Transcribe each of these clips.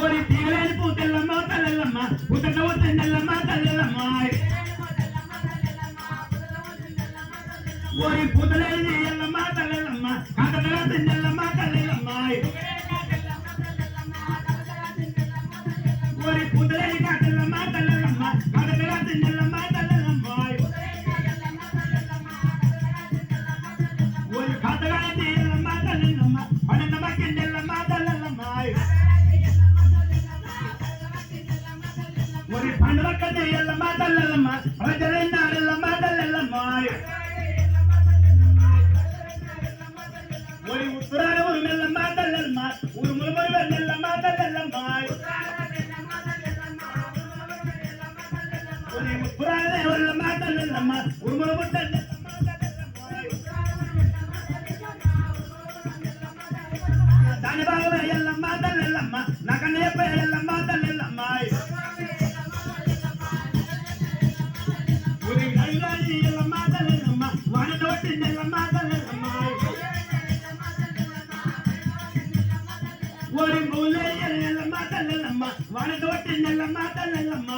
ఓరి తీగలేని పూతెల్లమ్మ తల్లెల్లమ్మ పుట్టక వద్దెల్లమ్మ తల్లెల్లమ్మ. ఓరి పూతలేని ఎల్లమ్మ తల్లెల్లమ్మ కాకతగా తిన్నెల్లమ్మ తల్లెల్లమ్మ. ఓరి పూతలేని కాకల్లమ్మ తల్లెల్లమ్మ కాకతగా తిన్నెల్లమ్మ ஒரு பண்டவக்கத்தை எல்லம்மா தள்ளலம்மா பிரஜலைந்தார் எல்லம்மா தள்ளலம்மா ஒரு உத்தரான ஒரு மெல்லம்மா தள்ளலம்மா ஒரு முழுமொரு நெல்லம்மா தள்ளலம்மா ஒரு உத்தரான ஒரு லம்மா தள்ளலம்மா ஒரு முழுமுட்ட ஒரு மூலை எல்லம்மா தள்ளலம்மா வானதோட்டி நெல்லம்மா தள்ளலம்மா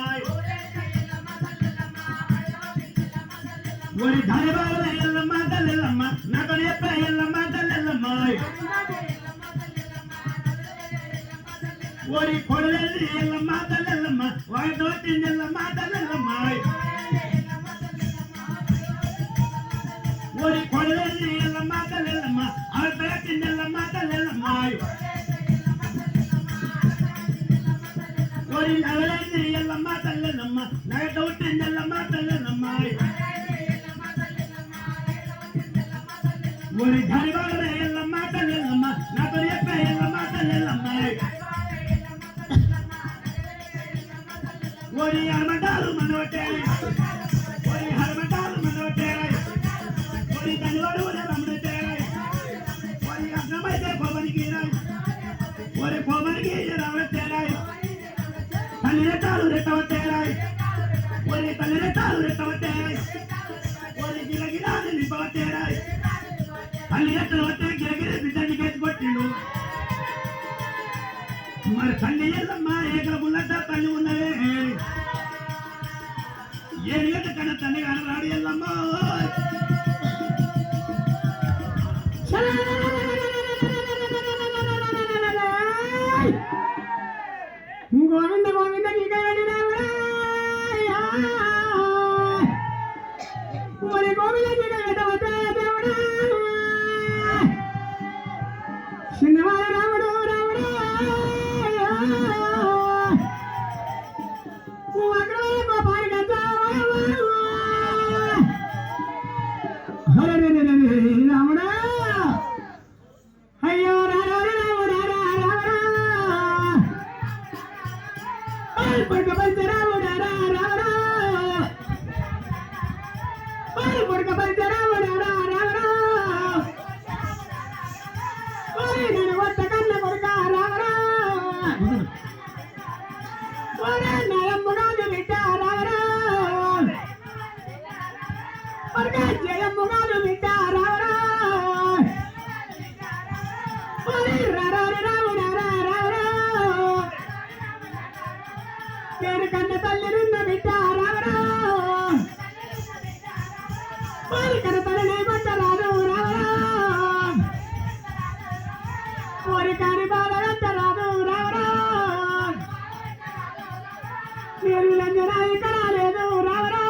ஒரு தரபால எல்லம்மா தள்ளலம்மா நகனேப்ப எல்லம்மா தள்ளலம்மா ஒரு கொடலி எல்லம்மா தள்ளலம்மா வானதோட்டி நெல்லம்மா தள்ளலம்மா ஒரு கொடலி మరి నడదండి ఎల్లమ్మ తల్లెనమ్మ నడదొట్టింది ఎల్లమ్మ తల్లెనమ్మ ఒరి ధరివాడ ఎల్లమ్మ తల్లెనమ్మ. నాతో చెప్ప தன்னிரட்டால் உரைத்தவத்தேராய் ஒரு தன்னிரட்டால் உரைத்தவத்தேராய் ஒரு గిలగిలాది నింపవతేరాయ్ తల్లిరెట్టలు వస్తే గిలగిలి బిడ్డని కేసి కొట్టిండు మరి తల్లి ఎల్లమ్మ ఏకల గుల్లట తల్లి ఉన్నదే ఏనుగట కన్న తల్లి కనరాడు ఎల్లమ్మ పొడుక పంచరా ఓడారా రావరా పాలు పొడుక పంచరా ఓడారా రావరా ఓరే నేను వత్త కన్న కొడుక రావరా ఓరే నయమ్ముగాను బిడ్డ రావరా పొడుక జయమ్ముగా పేరు కన్న తల్లి నిన్న బిడ్డ రావరా. పేరు తల్లి కొట్ట రాదు రావరా. కోరి కాని బాధ వెంట రాదు రావరా. మీరు లంజనా ఇక్కడ రావరా.